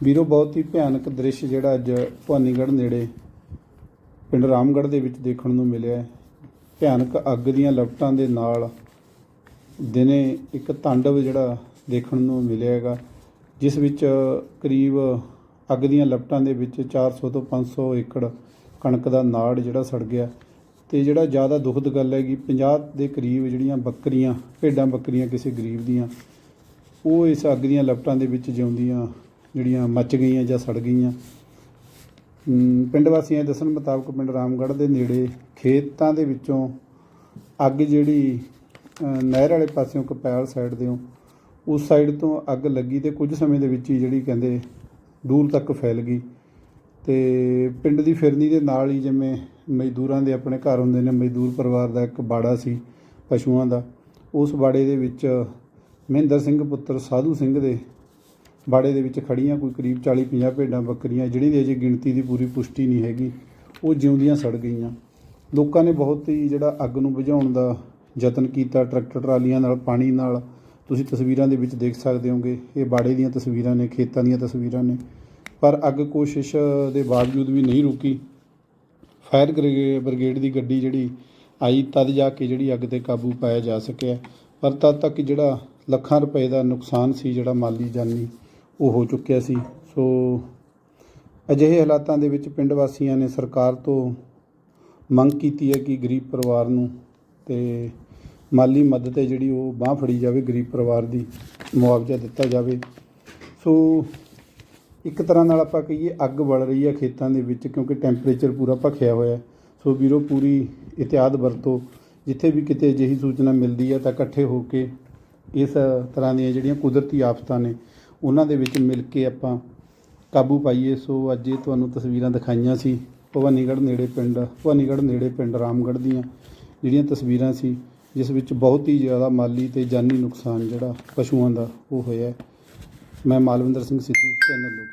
ਵੀਰੋ, ਬਹੁਤ ਹੀ ਭਿਆਨਕ ਦ੍ਰਿਸ਼ ਜਿਹੜਾ ਅੱਜ ਭਵਾਨੀਗੜ੍ਹ ਨੇੜੇ, ਪਿੰਡ ਰਾਮਗੜ੍ਹ ਦੇ ਵਿੱਚ ਦੇਖਣ ਨੂੰ ਮਿਲਿਆ ਭਿਆਨਕ ਅੱਗ ਦੀਆਂ ਲਪਟਾਂ ਦੇ ਨਾਲ ਦਿਨੇ ਇੱਕ ਤਾਂਡਵ ਜਿਹੜਾ ਦੇਖਣ ਨੂੰ ਮਿਲਿਆ ਹੈਗਾ, ਜਿਸ ਵਿੱਚ ਕਰੀਬ ਅੱਗ ਦੀਆਂ ਲਪਟਾਂ ਦੇ ਵਿੱਚ 400 ਤੋਂ 500 ਏਕੜ ਕਣਕ ਦਾ ਨਾੜ ਜਿਹੜਾ ਸੜ ਗਿਆ। ਤੇ ਜਿਹੜਾ ਜ਼ਿਆਦਾ ਦੁਖਦ ਗੱਲ ਹੈਗੀ 50 ਦੇ ਕਰੀਬ ਜਿਹੜੀਆਂ ਬੱਕਰੀਆਂ, ਭੇਡਾਂ ਬੱਕਰੀਆਂ ਕਿਸੇ ਗਰੀਬ ਦੀਆਂ, ਉਹ ਇਸ ਅੱਗ ਦੀਆਂ ਲਪਟਾਂ ਦੇ ਵਿੱਚ ਜਿਉਂਦੀਆਂ ਜਿਹੜੀਆਂ ਮੱਚ ਗਈਆਂ ਜਾਂ ਸੜ ਗਈਆਂ। ਪਿੰਡ ਵਾਸੀਆਂ ਦੇ ਦੱਸਣ ਮੁਤਾਬਕ ਪਿੰਡ ਰਾਮਗੜ੍ਹ ਦੇ ਨੇੜੇ ਖੇਤਾਂ ਦੇ ਵਿੱਚੋਂ ਅੱਗ ਜਿਹੜੀ ਨਹਿਰ ਵਾਲੇ ਪਾਸਿਓਂ ਕਪੈਲ ਸਾਈਡ ਦਿਓ, ਉਸ ਸਾਈਡ ਤੋਂ ਅੱਗ ਲੱਗੀ ਤੇ ਕੁਝ ਸਮੇਂ ਦੇ ਵਿੱਚ ਹੀ ਜਿਹੜੀ ਕਹਿੰਦੇ ਦੂਰ ਤੱਕ ਫੈਲ ਗਈ। ਤੇ ਪਿੰਡ ਦੀ ਫਿਰਨੀ ਦੇ ਨਾਲ ਹੀ ਜਿਵੇਂ ਮਜ਼ਦੂਰਾਂ ਦੇ ਆਪਣੇ ਘਰ ਹੁੰਦੇ ਨੇ, ਮਜ਼ਦੂਰ ਪਰਿਵਾਰ ਦਾ ਇੱਕ ਬਾੜਾ ਸੀ ਪਸ਼ੂਆਂ ਦਾ, ਉਸ ਬਾੜੇ ਦੇ ਵਿੱਚ ਮਹਿੰਦਰ ਸਿੰਘ ਪੁੱਤਰ ਸਾਧੂ ਸਿੰਘ ਦੇ ਬਾੜੇ ਦੇ ਵਿੱਚ ਖੜੀਆਂ ਕੋਈ ਕਰੀਬ 40 50 ਭੇਡਾਂ ਬੱਕਰੀਆਂ ਜਿਹੜੀ ਦੀ ਅਜੇ ਗਿਣਤੀ ਦੀ ਪੂਰੀ ਪੁਸ਼ਟੀ ਨਹੀਂ ਹੈਗੀ, ਉਹ ਜਿਉਂਦੀਆਂ ਸੜ ਗਈਆਂ। ਲੋਕਾਂ ਨੇ ਬਹੁਤ ਹੀ ਜਿਹੜਾ ਅੱਗ ਨੂੰ ਬੁਝਾਉਣ ਦਾ ਯਤਨ ਕੀਤਾ, ਟਰੈਕਟਰ ਟਰਾਲੀਆਂ ਨਾਲ, ਪਾਣੀ ਨਾਲ। ਤੁਸੀਂ ਤਸਵੀਰਾਂ ਦੇ ਵਿੱਚ ਦੇਖ ਸਕਦੇ ਹੋਗੇ, ਇਹ ਬਾੜੇ ਦੀਆਂ ਤਸਵੀਰਾਂ ਨੇ, ਖੇਤਾਂ ਦੀਆਂ ਤਸਵੀਰਾਂ ਨੇ। ਪਰ ਅੱਗ ਕੋਸ਼ਿਸ਼ ਦੇ ਬਾਵਜੂਦ ਵੀ ਨਹੀਂ ਰੁਕੀ। ਫਾਇਰ ਬ੍ਰਿਗੇ- ਬ੍ਰਿਗੇਡ ਦੀ ਗੱਡੀ ਜਿਹੜੀ ਆਈ, ਤਦ ਜਾ ਕੇ ਜਿਹੜੀ ਅੱਗ ਤੇ ਕਾਬੂ ਪਾਇਆ ਜਾ ਸਕਿਆ। ਪਰ ਤਦ ਤੱਕ ਜਿਹੜਾ ਲੱਖਾਂ ਰੁਪਏ ਦਾ ਨੁਕਸਾਨ ਸੀ, ਜਿਹੜਾ ਮਾਲੀ ਜਾਨੀ ਉਹ ਹੋ ਚੁੱਕਿਆ ਸੀ। ਸੋ ਅਜਿਹੇ ਹਾਲਾਤਾਂ ਦੇ ਵਿੱਚ ਪਿੰਡ ਵਾਸੀਆਂ ਨੇ ਸਰਕਾਰ ਤੋਂ ਮੰਗ ਕੀਤੀ ਹੈ ਕਿ ਗਰੀਬ ਪਰਿਵਾਰ ਨੂੰ ਤੇ ਮਾਲੀ ਮਦਦ ਹੈ ਜਿਹੜੀ ਉਹ ਬਾਹ ਫੜੀ ਜਾਵੇ, ਗਰੀਬ ਪਰਿਵਾਰ ਦੀ ਮੁਆਵਜ਼ਾ ਦਿੱਤਾ ਜਾਵੇ। ਸੋ ਇੱਕ ਤਰ੍ਹਾਂ ਨਾਲ ਆਪਾਂ ਕਹੀਏ ਅੱਗ ਬਲ ਰਹੀ ਹੈ ਖੇਤਾਂ ਦੇ ਵਿੱਚ ਕਿਉਂਕਿ ਟੈਂਪਰੇਚਰ ਪੂਰਾ ਭਖਿਆ ਹੋਇਆ ਸੋ ਵੀਰੋ, ਪੂਰੀ ਇਤਿਆਦ ਵਰਤੋ। ਜਿੱਥੇ ਵੀ ਕਿਤੇ ਅਜਿਹੀ ਸੂਚਨਾ ਮਿਲਦੀ ਹੈ ਤਾਂ ਇਕੱਠੇ ਹੋ ਕੇ ਇਸ ਤਰ੍ਹਾਂ ਦੀਆਂ ਜਿਹੜੀਆਂ ਕੁਦਰਤੀ ਆਫਤਾਂ ਨੇ ਉਹਨਾਂ ਦੇ ਵਿੱਚ ਮਿਲ ਕੇ ਆਪਾਂ ਕਾਬੂ ਪਾਈਏ। ਸੋ ਅੱਜ ਇਹ ਤੁਹਾਨੂੰ ਤਸਵੀਰਾਂ ਦਿਖਾਈਆਂ ਸੀ। ਭਵਾਨੀਗੜ੍ਹ ਨੇੜੇ ਪਿੰਡ, ਭਵਾਨੀਗੜ੍ਹ ਨੇੜੇ ਪਿੰਡ ਰਾਮਗੜ੍ਹ ਦੀਆਂ ਜਿਹੜੀਆਂ ਤਸਵੀਰਾਂ ਸੀ, ਜਿਸ ਵਿੱਚ ਬਹੁਤ ਹੀ ਜ਼ਿਆਦਾ ਮਾਲੀ ਤੇ ਜਾਨੀ ਨੁਕਸਾਨ ਜਿਹੜਾ ਪਸ਼ੂਆਂ ਦਾ ਉਹ ਹੋਇਆ ਮੈਂ ਮਾਲਵਿੰਦਰ ਸਿੰਘ ਸਿੱਧੂ, ਚੈਨਲ ਲੋਕ